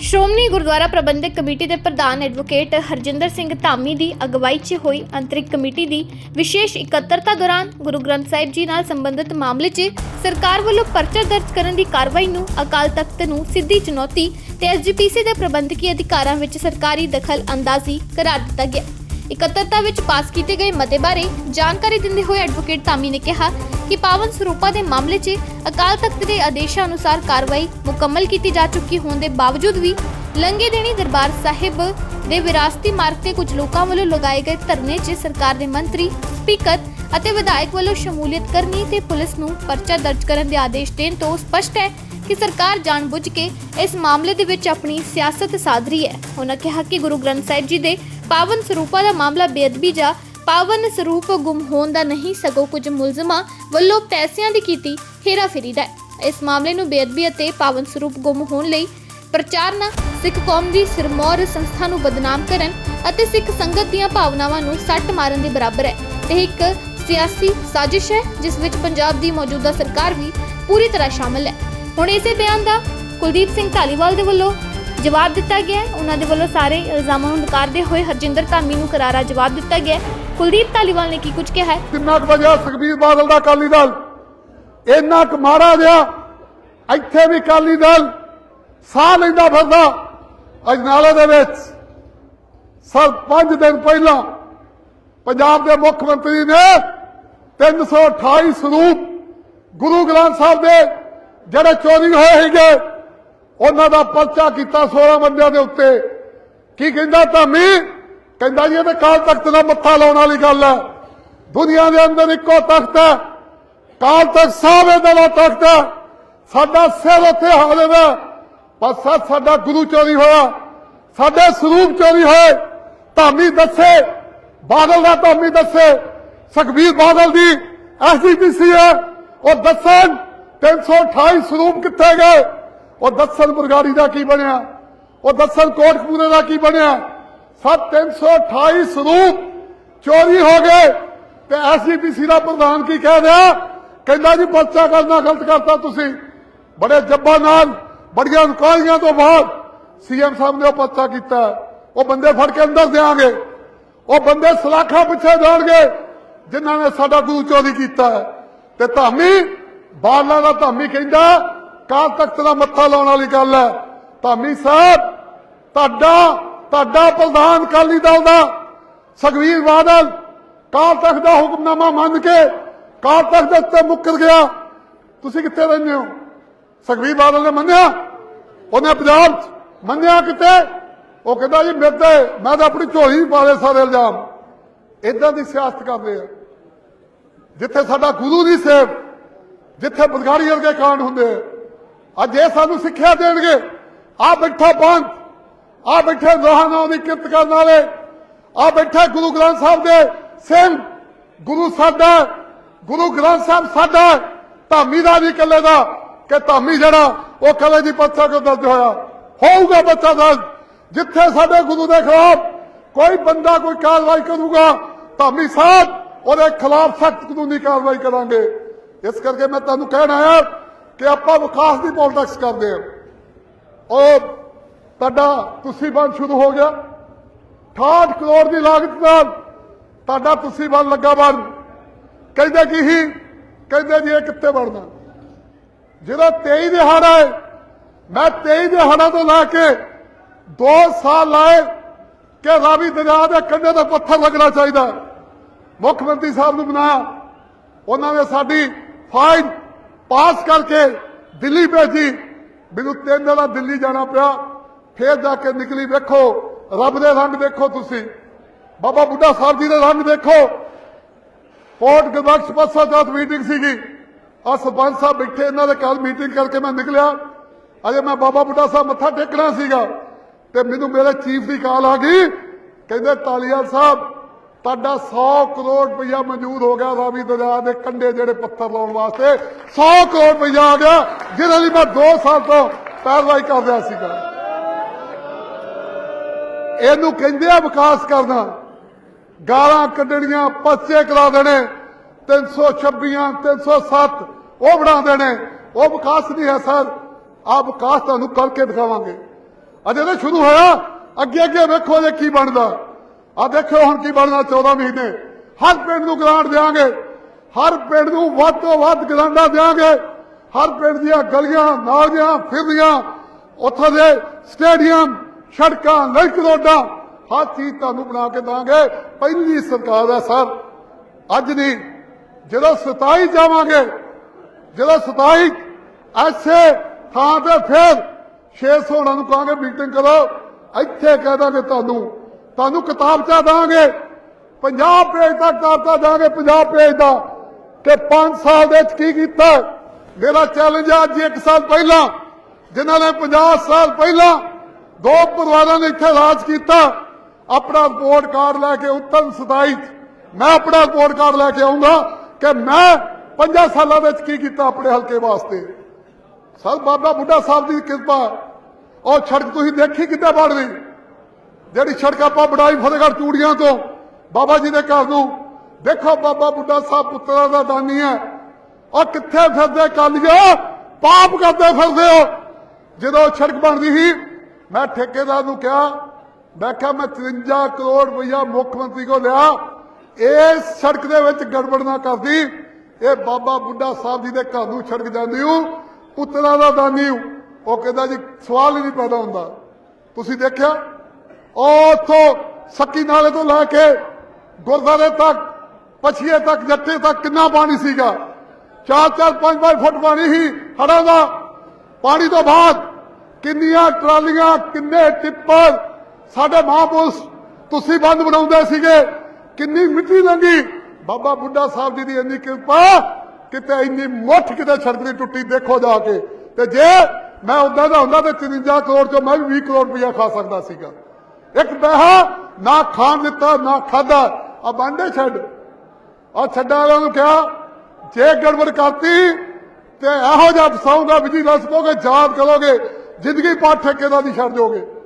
ਸ਼੍ਰੋਮਣੀ ਗੁਰਦੁਆਰਾ ਪ੍ਰਬੰਧਕ committee ਦੇ ਪ੍ਰਧਾਨ advocate Harjinder Singh Dhami ਦੀ ਅਗਵਾਈ 'ਚ ਹੋਈ ਅੰਤਰਿਕ ਕਮੇਟੀ ਦੀ ਵਿਸ਼ੇਸ਼ ਇਕੱਤਰਤਾ ਦੌਰਾਨ ਗੁਰੂ ਗ੍ਰੰਥ ਸਾਹਿਬ ਜੀ ਨਾਲ ਸੰਬੰਧਿਤ ਮਾਮਲੇ 'ਚ ਸਰਕਾਰ ਵੱਲੋਂ ਪਰਚਾ ਦਰਜ ਕਰਨ ਦੀ ਕਾਰਵਾਈ ਨੂੰ ਅਕਾਲ ਤਖਤ ਨੂੰ ਸਿੱਧੀ ਚੁਣੌਤੀ ਤੇ ਐਸਜੀਪੀਸੀ ਦੇ ਪ੍ਰਬੰਧਕੀ ਅਧਿਕਾਰਾਂ ਵਿੱਚ ਸਰਕਾਰੀ ਦਖਲ ਅੰਦਾਜ਼ੀ ਕਰਾਰ ਦਿੱਤਾ ਗਿਆ। ਇਕੱਤਰਤਾ ਵਿੱਚ ਪਾਸ ਕੀਤੇ ਗਏ ਮਤੇ ਬਾਰੇ ਜਾਣਕਾਰੀ ਦਿੰਦੇ ਹੋਏ ਐਡਵੋਕੇਟ ਧਾਮੀ ਨੇ ਕਿਹਾ ਕਿ ਪਾਵਨ ਸਰੂਪਾਂ ਦੇ ਮਾਮਲੇ 'ਚ ਅਕਾਲ ਤਖਤ ਦੇ ਆਦੇਸ਼ਾਂ ਅਨੁਸਾਰ ਕਾਰਵਾਈ ਮੁਕੰਮਲ ਕੀਤੀ ਜਾ ਚੁੱਕੀ ਹੋਣ ਦੇ ਬਾਵਜੂਦ ਵੀ ਲੰਗੇ ਦੇਣੀ ਦਰਬਾਰ ਸਾਹਿਬ ਦੇ ਵਿਰਾਸਤੀ ਮਾਰਗ ਤੇ ਕੁਝ ਲੋਕਾਂ ਵੱਲੋਂ ਲਗਾਏ ਗਏ ਧਰਨੇ 'ਚ ਸਰਕਾਰ ਦੇ ਮੰਤਰੀ ਸਪੀਕਰ ਅਤੇ ਵਿਧਾਇਕ ਵੱਲੋਂ ਸ਼ਮੂਲੀਅਤ ਕਰਨੀ ਤੇ ਪੁਲਿਸ ਨੂੰ ਪਰਚਾ ਦਰਜ ਕਰਨ ਦੇ ਆਦੇਸ਼ ਦੇਣ ਤੋਂ ਸਪਸ਼ਟ ਹੈ ਕਿ ਸਰਕਾਰ ਜਾਣਬੁੱਝ ਕੇ ਇਸ ਮਾਮਲੇ ਦੇ ਵਿੱਚ ਆਪਣੀ ਸਿਆਸਤ ਸਾਧ ਰਹੀ ਹੈ। ਉਹਨਾਂ ਕਿਹਾ ਕਿ ਗੁਰੂ ਗ੍ਰੰਥ ਸਾਹਿਬ ਜੀ ਦੇ ਪਾਵਨ ਸਰੂਪਾਂ ਦਾ ਮਾਮਲਾ ਬੇਅਦਬੀ ਜਾਂ ਪਾਵਨ ਸਰੂਪ ਗੁੰਮ ਹੋਣ ਦਾ ਨਹੀਂ, ਸਗੋਂ ਕੁਝ ਮੁਲਜ਼ਮਾਂ ਵੱਲੋਂ ਪੈਸਿਆਂ ਦੀ ਕੀਤੀ ਹੇਰਾਫੇਰੀ ਦਾ ਹੈ। ਇਸ ਮਾਮਲੇ ਨੂੰ ਬੇਅਦਬੀ ਅਤੇ ਪਾਵਨ ਸਰੂਪ ਗੁੰਮ ਹੋਣ ਲਈ ਪ੍ਰਚਾਰਨਾ ਸਿੱਖ ਕੌਮ ਦੀ ਸਿਰਮੌਰ ਸੰਸਥਾ ਨੂੰ ਬਦਨਾਮ ਕਰਨ ਅਤੇ ਸਿੱਖ ਸੰਗਤ ਦੀਆਂ ਭਾਵਨਾਵਾਂ ਨੂੰ ਸੱਟ ਮਾਰਨ ਦੇ ਬਰਾਬਰ ਹੈ। ਇਹ ਇੱਕ ਸਿਆਸੀ ਸਾਜ਼ਿਸ਼ ਹੈ, ਜਿਸ ਵਿੱਚ ਪੰਜਾਬ ਦੀ ਮੌਜੂਦਾ ਸਰਕਾਰ ਵੀ ਪੂਰੀ ਤਰ੍ਹਾਂ ਸ਼ਾਮਲ ਹੈ। ਹੁਣ ਇਸੇ ਬਿਆਨ ਦਾ ਕੁਲਦੀਪ ਸਿੰਘ ਢਾਲੀਵਾਲ ਦੇ ਵੱਲੋਂ ਜਵਾਬ ਦਿੱਤਾ ਗਿਆ ਹੈ। ਉਹਨਾਂ ਦੇ ਵੱਲੋਂ ਸਾਰੇ ਇਲਜ਼ਾਮਾਂ ਨੂੰ ਨਕਾਰਦੇ ਹੋਏ ਹਰਜਿੰਦਰ ਧਾਮੀ ਨੂੰ ਕਰਾਰਾ ਜਵਾਬ ਦਿੱਤਾ ਗਿਆ ਹੈ। ਕੁਲਦੀਪ ਢਾਲੀਵਾਲ ਨੇ ਕੀ ਕੁਝ ਕਿਹਾ ਹੈ? ਕਿੰਨਾ ਕੁ ਵਜਾ ਸੁਖਬੀਰ ਬਾਦਲ ਦਾ ਅਕਾਲੀ ਦਲ? ਇੰਨਾ ਕੁ ਮਾਰਾ ਗਿਆ ਇੱਥੇ ਵੀ ਅਕਾਲੀ ਦਲ ਸਾਹ ਲੈਂਦਾ ਫਿਰਦਾ ਅਜਨਾਲੇ ਦੇ ਵਿੱਚ। ਸਰ 5 ਦਿਨ ਪਹਿਲਾਂ ਪੰਜਾਬ ਦੇ ਮੁੱਖ ਮੰਤਰੀ ਨੇ 328 ਸਰੂਪ ਗੁਰੂ ਗ੍ਰੰਥ ਸਾਹਿਬ ਦੇ ਜਿਹੜੇ ਚੋਰੀ ਹੋਏ ਸੀਗੇ ਉਹਨਾਂ ਦਾ ਪਰਚਾ ਕੀਤਾ 16 ਬੰਦਿਆਂ ਦੇ ਉੱਤੇ। ਕੀ ਕਹਿੰਦਾ ਧਾਮੀ? ਕਹਿੰਦਾ ਜੀ, ਇਹ ਤਾਂ ਕਾਲ ਤਖਤ ਦਾ ਮੱਥਾ ਲਾਉਣ ਵਾਲੀ ਗੱਲ ਹੈ। ਦੁਨੀਆ ਦੇ ਅੰਦਰ ਇੱਕੋ ਤਖਤ ਹੈ। ਕਾਲ ਤਖਤ ਸਾਹਿਬ ਇਹਦਾ ਦਾ ਤਖਤ ਹੈ। ਸਾਡਾ ਸਿਰ ਉੱਥੇ ਹਾਜ਼ਰ ਹੈ ਪਰ ਸੱਚ ਸਾਡਾ ਗੁਰੂ ਚੋਰੀ ਹੋਇਆ। ਸਾਡੇ ਸਰੂਪ ਚੋਰੀ ਹੋਏ। ਧਾਮੀ ਦੱਸੇ। ਬਾਦਲ ਦਾ ਧਾਮੀ ਦੱਸੇ। ਸੁਖਬੀਰ ਬਾਦਲ ਦੀ ਐਸਜੀਪੀਸੀ ਹੈ। ਉਹ ਦੱਸਣ 328 ਸਰੂਪ ਕਿੱਥੇ ਗਏ? ਉਹ ਦੱਸਣ ਬਰਗਾੜੀ ਦਾ ਕੀ ਬਣਿਆ? ਉਹ ਦੱਸਣ ਕੋਟਕਪੂਰੇ ਦਾ ਕੀ ਬਣਿਆ? ਸਭ 328 ਸਰੂਪ ਚੋਰੀ ਹੋ ਗਏ। ਤੇ ਐਸਜੀਪੀਸੀ ਦਾ ਪ੍ਰਧਾਨ ਕੀ ਕਹਿ ਰਿਹਾ? ਕਹਿੰਦਾ ਜੀ, ਪਰਚਾ ਕਰਨਾ ਗਲਤ ਕਰਤਾ ਤੁਸੀਂ। ਬੜੇ ਜੱਬਾਂ ਨਾਲ, ਬੜੀਆਂ ਇਨਕੁਆਰੀਆਂ ਤੋਂ ਬਾਅਦ ਸੀਐਮ ਸਾਹਿਬ ਨੇ ਉਹ ਪਰਚਾ ਕੀਤਾ। ਉਹ ਬੰਦੇ ਫੜ ਕੇ ਅੰਦਰ ਦੇਾਂਗੇ ਉਹ ਬੰਦੇ ਸਲਾਖਾਂ ਪਿੱਛੇ ਜਾਣਗੇ ਜਿਨ੍ਹਾਂ ਨੇ ਸਾਡਾ ਗੁਰੂ ਚੋਰੀ ਕੀਤਾ। ਤੇ ਧਾਮੀ ਬਾਦਲਾਂ ਦਾ ਧਾਮੀ ਕਹਿੰਦਾ ਕਾਲ ਤਖਤ ਦਾ ਮੱਥਾ ਲਾਉਣ ਵਾਲੀ ਗੱਲ ਹੈ। ਧਾਮੀ ਸਾਹਿਬ, ਤੁਹਾਡਾ ਤੁਹਾਡਾ ਪ੍ਰਧਾਨ ਕਾਲੀ ਦਲ ਦਾ ਸੁਖਵੀਰ ਬਾਦਲ ਕਾਲ ਤਖਤ ਦਾ ਹੁਕਮਨਾਮਾ ਮੰਨ ਕੇ ਕਾਲ ਤਖਤ ਦੇ ਉੱਤੇ ਮੁੱਕਰ ਗਿਆ। ਤੁਸੀਂ ਕਿੱਥੇ ਰਹਿੰਦੇ ਹੋ? ਸੁਖਵੀਰ ਬਾਦਲ ਨੇ ਮੰਨਿਆ? ਉਹਨੇ ਪੰਜਾਬ 'ਚ ਮੰਨਿਆ ਕਿਤੇ? ਉਹ ਕਹਿੰਦਾ ਜੀ, ਮੇਰੇ ਤੇ, ਮੈਂ ਤਾਂ ਆਪਣੀ ਝੋਲੀ ਪਾ ਲਏ ਸਾਰੇ ਇਲਜ਼ਾਮ। ਇਦਾਂ ਦੀ ਸਿਆਸਤ ਕਰਦੇ ਆ। ਜਿੱਥੇ ਸਾਡਾ ਗੁਰੂ ਦੀ ਸੇਵ, ਜਿੱਥੇ ਬਦਗਾੜੀ ਵਰਗੇ ਕਾਂਡ ਹੁੰਦੇ ਆ। ਅੱਜ ਇਹ ਸਾਨੂੰ ਸਿੱਖਿਆ ਦੇਣਗੇ। ਆ ਬੈਠਾ ਪੰਥ ਆ ਬੈਠੇ ਰੋਹਾਨਾ ਦੀ ਕਿਰਤ ਕਰਨ ਵਾਲੇ ਆ ਬੈਠਾ ਗੁਰੂ ਗ੍ਰੰਥ ਸਾਹਿਬ ਦੇ ਸਿੰਘ, ਗੁਰੂ ਸਾਡਾ ਗੁਰੂ ਗ੍ਰੰਥ ਸਾਹਿਬ ਸਾਡਾ ਧਾਮੀ ਦਾ ਨਹੀਂ ਕੱਲੇ ਦਾ, ਕਿ ਧਾਮੀ ਜਿਹੜਾ, ਉਹ ਕੱਲੇ ਦੀ ਪਰਚਾ ਕਿਉਂ ਦਰਜ ਹੋਇਆ? ਹੋਊਗਾ ਬੱਚਾ ਦਰਜ। ਜਿੱਥੇ ਸਾਡੇ ਗੁਰੂ ਦੇ ਖਿਲਾਫ ਕੋਈ ਬੰਦਾ ਕੋਈ ਕਾਰਵਾਈ ਕਰੂਗਾ, ਧਾਮੀ ਸਾਹਿਬ, ਉਹਦੇ ਖਿਲਾਫ ਸਖਤ ਕਾਨੂੰਨੀ ਕਾਰਵਾਈ ਕਰਾਂਗੇ। ਇਸ ਕਰਕੇ ਮੈਂ ਤੁਹਾਨੂੰ ਕਹਿਣਾ ਆਇਆ ਕਿ ਆਪਾਂ ਵਿਕਾਸ ਦੀ ਪੋਲਿਟਿਕਸ ਕਰਦੇ ਹਾਂ। ਉਹ ਤੁਹਾਡਾ ਤੁਸੀਂ ਬੰਦ ਸ਼ੁਰੂ ਹੋ ਗਿਆ। 68 ਕਰੋੜ ਦੀ ਲਾਗਤ ਨਾਲ ਤੁਹਾਡਾ ਤੁਸੀਂ ਬੰਦ ਲੱਗਾ ਬੰਦ ਕਹਿੰਦੇ ਕੀ ਹੀ ਕਹਿੰਦੇ ਜੀ ਇਹ ਕਿੱਥੇ ਬਣਨਾ? ਜਿਹੜਾ 23 ਦਿਹਾੜਾ ਹੈ, ਮੈਂ 23 ਦਿਹਾੜਾ ਤੋਂ ਲਾ ਕੇ 2 ਸਾਲ ਲਾਏ ਕਿ ਰਾਵੀ ਦਰਿਆ ਦੇ ਕੰਢੇ ਤੇ ਪੱਥਰ ਲੱਗਣਾ ਚਾਹੀਦਾ। ਮੁੱਖ ਮੰਤਰੀ ਸਾਹਿਬ ਨੂੰ ਬਣਾਇਆ ਉਹਨਾਂ ਨੇ ਸਾਡੀ ਫਾਈਲ ਪਾਸ ਕਰਕੇ ਦਿੱਲੀ ਭੇਜੀ। ਮੈਨੂੰ ਤਿੰਨ ਦਿਨ ਦਿੱਲੀ ਜਾਣਾ ਪਿਆ। ਫੇਰ ਜਾ ਕੇ ਨਿਕਲੀ ਵੇਖੋ। ਰੱਬ ਦੇ ਰੰਗ ਦੇਖੋ ਤੁਸੀਂ। ਬਾਬਾ ਬੁੱਢਾ ਸਾਹਿਬ ਜੀ ਦੇ ਰੰਗ ਦੇਖੋ। ਕੋਟ ਗਦਕਸ਼ ਪੱਸਾ ਜਾਤ ਮੀਟਿੰਗ ਸੀਗੀ। ਆ ਸਰਪੰਚ ਸਾਹਿਬ ਬੈਠੇ ਇਹਨਾਂ ਦੇ ਕੱਲ ਮੀਟਿੰਗ ਕਰਕੇ ਮੈਂ ਨਿਕਲਿਆ। ਅਜੇ ਮੈਂ ਬਾਬਾ ਬੁੱਢਾ ਸਾਹਿਬ ਮੱਥਾ ਟੇਕਣਾ ਸੀਗਾ। ਤੇ ਮੈਨੂੰ ਮੇਰੇ ਚੀਫ ਦੀ ਕਾਲ ਆ ਗਈ। ਕਹਿੰਦੇ ਤਾਲੀਆ ਸਾਹਿਬ ਤੁਹਾਡਾ 100 ਕਰੋੜ ਰੁਪਇਆ ਮਨਜ਼ੂਰ ਹੋ ਗਿਆ ਰਾਵੀ ਦਰਿਆ ਦੇ ਕੰਢੇ ਜਿਹੜੇ ਪੱਥਰ ਲਾਉਣ ਵਾਸਤੇ। 100 ਕਰੋੜ ਰੁਪਇਆ ਆ ਗਿਆ, ਜਿਹਦੇ ਲਈ ਮੈਂ 2 ਸਾਲ ਤੋਂ ਪੈਰਵਾਈ ਕਰ ਰਿਹਾ ਸੀਗਾ। ਇਹਨੂੰ ਕਹਿੰਦੇ ਆ ਵਿਕਾਸ ਕਰਨਾ। ਗਾਲਾਂ ਕੱਢਣੀਆਂ, ਪਰਚੇ ਕਰਾ ਦੇਣੇ 326 307 ਉਹ ਬਣਾ ਦੇਣੇ। ਉਹ ਵਿਕਾਸ ਨਹੀਂ ਹੈ, ਸਰ। ਆ ਵਿਕਾਸ ਤੁਹਾਨੂੰ ਕਰਕੇ ਦਿਖਾਵਾਂਗੇ। ਅਜੇ ਤਾਂ ਸ਼ੁਰੂ ਹੋਇਆ। ਅੱਗੇ ਅੱਗੇ ਵੇਖੋ ਜੇ ਕੀ ਬਣਦਾ। ਆ ਦੇਖਿਓ ਹੁਣ ਕੀ ਬਣਦਾ 14 ਮਹੀਨੇ। ਹਰ ਪਿੰਡ ਨੂੰ ਗ੍ਰਾਂਟ ਦੇਾਂਗੇ ਹਰ ਪਿੰਡ ਨੂੰ ਵੱਧ ਤੋਂ ਵੱਧ ਗ੍ਰਾਂਟਾਂ ਦੇਾਂਗੇ ਹਰ ਪਿੰਡ ਦੀਆਂ ਗਲੀਆਂ, ਨਾਲੀਆਂ ਫਿਰਦੀਆਂ ਉੱਥੋਂ ਦੇ ਸਟੇਡੀਅਮ, ਸੜਕਾਂ ਲਿੰਕ ਰੋਡਾਂ, ਹਰ ਚੀਜ਼ ਤੁਹਾਨੂੰ ਬਣਾ ਕੇ ਦਾਂਗੇ ਪਹਿਲੀ ਸਰਕਾਰ ਹੈ ਸਰ। ਅੱਜ ਨਹੀਂ, ਜਦੋਂ 27 ਜਾਵਾਂਗੇ, ਜਦੋਂ 27 ਐਸੇ ਥਾਂ ਤੇ ਫਿਰ 600 ਹੋਣਾ ਨੂੰ ਕਹਾਂਗੇ, ਮੀਟਿੰਗ ਕਰੋ ਇੱਥੇ ਕਹਿ ਦਾਂਗੇ ਤੁਹਾਨੂੰ ਤੁਹਾਨੂੰ ਕਿਤਾਬਚਾ ਦਾਂਗੇ 50 ਪੇਜ ਦਾ ਕਿਤਾਬਚਾ ਦਾਂਗੇ 50 ਪੇਜ ਦਾ। ਕਿ 5 ਸਾਲ ਦੇ ਵਿੱਚ ਕੀ ਕੀਤਾ? ਮੇਰਾ ਚੈਲੰਜ ਹੈ ਅੱਜ 1 ਸਾਲ ਪਹਿਲਾਂ, ਜਿਨ੍ਹਾਂ ਨੇ 50 ਸਾਲ ਪਹਿਲਾਂ ਦੋ ਪਰਿਵਾਰਾਂ ਨੇ ਇੱਥੇ ਰਾਜ ਕੀਤਾ। ਆਪਣਾ ਰਿਪੋਰਟ ਕਾਰਡ ਲੈ ਕੇ ਉੱਤਮ 27 ਮੈਂ ਆਪਣਾ ਰਿਪੋਰਟ ਕਾਰਡ ਲੈ ਕੇ ਆਉਂਗਾ ਕਿ ਮੈਂ 50 ਸਾਲਾਂ ਵਿੱਚ ਕੀ ਕੀਤਾ ਆਪਣੇ ਹਲਕੇ ਵਾਸਤੇ। ਸਰ, ਬਾਬਾ ਬੁੱਢਾ ਸਾਹਿਬ ਦੀ ਕਿਰਪਾ। ਉਹ ਸੜਕ ਤੁਸੀਂ ਦੇਖੀ ਕਿੱਦਾਂ ਬਣ ਰਹੀ? ਜਿਹੜੀ ਸੜਕ ਆਪਾਂ ਬੜਾਈ ਫਤਿਹਗੜ੍ਹ ਚੂੜੀਆਂ ਤੋਂ, ਬਾਬਾ ਜੀ ਦੇ ਘਰ ਨੂੰ। ਦੇਖੋ ਬਾਬਾ ਬੁੱਢਾ ਸਾਹਿਬ ਪੁੱਤਰਾਂ ਦਾ ਦਾਨੀ ਹੈ। ਉਹ ਕਿੱਥੇ ਫਿਰਦੇ ਕਾਲੀਓ ਪਾਪ ਕਰਦੇ ਫਿਰਦੇ ਹੋ ਜਦੋਂ ਸੜਕ ਬਣਦੀ ਸੀ, ਮੈਂ ਠੇਕੇਦਾਰ ਨੂੰ ਕਿਹਾ, ਮੈਂ ਕਿਹਾ ਮੈਂ 53 ਕਰੋੜ ਰੁਪਈਆ ਮੁੱਖ ਮੰਤਰੀ ਕੋ ਲਿਆ। ਇਸ ਸੜਕ ਦੇ ਵਿੱਚ ਗੜਬੜ ਨਾ ਕਰਦੀ। ਇਹ ਬਾਬਾ ਬੁੱਢਾ ਸਾਹਿਬ ਜੀ ਦੇ ਘਰ ਨੂੰ ਸੜਕ ਜਾਂਦੀ ਹੂੰ ਪੁੱਤਰਾਂ ਦਾ ਦਾਨੀ ਹੂੰ ਉਹ ਕਹਿੰਦਾ ਜੀ, ਸਵਾਲ ਹੀ ਨਹੀਂ ਪੈਦਾ ਹੁੰਦਾ। ਤੁਸੀਂ ਦੇਖਿਆ? ਉਹ ਉੱਥੋਂ ਸੱਕੀ ਨਾਲੇ ਤੋਂ ਲੈ ਕੇ ਗੁਰਦਾਰੇ ਤੱਕ, ਪਛੀਏ ਤੱਕ ਜੱਟੇ ਤੱਕ ਕਿੰਨਾ ਪਾਣੀ ਸੀਗਾ? 4-4 5-5 ਫੁੱਟ ਪਾਣੀ ਸੀ ਹੜਾਂ ਦਾ। ਪਾਣੀ ਤੋਂ ਬਾਅਦ ਕਿੰਨੀਆਂ ਟਰਾਲੀਆਂ, ਕਿੰਨੇ ਟਿੱਪਰ, ਸਾਡੇ ਮਹਾਂਪੁਰਸ਼ ਤੁਸੀਂ ਬੰਦ ਬਣਾਉਂਦੇ ਸੀਗੇ। ਕਿੰਨੀ ਮਿੱਟੀ ਲੰਗੀ ਬਾਬਾ ਬੁੱਢਾ ਸਾਹਿਬ ਜੀ ਦੀ ਇੰਨੀ ਕਿਰਪਾ, ਕਿਤੇ ਇੰਨੀ ਮੁੱਠ ਕਿਤੇ ਸੜਕ ਦੀ ਟੁੱਟੀ ਦੇਖੋ ਜਾ ਕੇ। ਤੇ ਜੇ ਮੈਂ ਉਦਾਂ ਦਾ ਹੁੰਦਾ ਤੇ 53 ਕਰੋੜ ਚੋਂ ਮੈਂ ਵੀ 20 ਕਰੋੜ ਰੁਪਇਆ ਖਾ ਸਕਦਾ ਸੀਗਾ। ਇੱਕ ਪੈਸਾ ਨਾ ਖਾਣ ਦਿੱਤਾ, ਨਾ ਖਾਦਾ ਆ ਬਾਂਡੇ ਛੱਡ। ਆ ਛੱਡਾਂ ਵਾਲਿਆਂ ਨੂੰ ਕਿਹਾ, ਜੇ ਗੜਬੜ ਕਰਤੀ, ਤੇ ਇਹੋ ਜਿਹਾ ਫਸਾਉਂਗਾ ਵਿਜੀਲੈਂਸ ਕੋਗੇ ਯਾਦ ਕਰੋਗੇ, ਜ਼ਿੰਦਗੀ ਪਾਠ ਠੇਕੇਦਾਰ ਦੀ ਛੱਡ ਦਿਓਗੇ।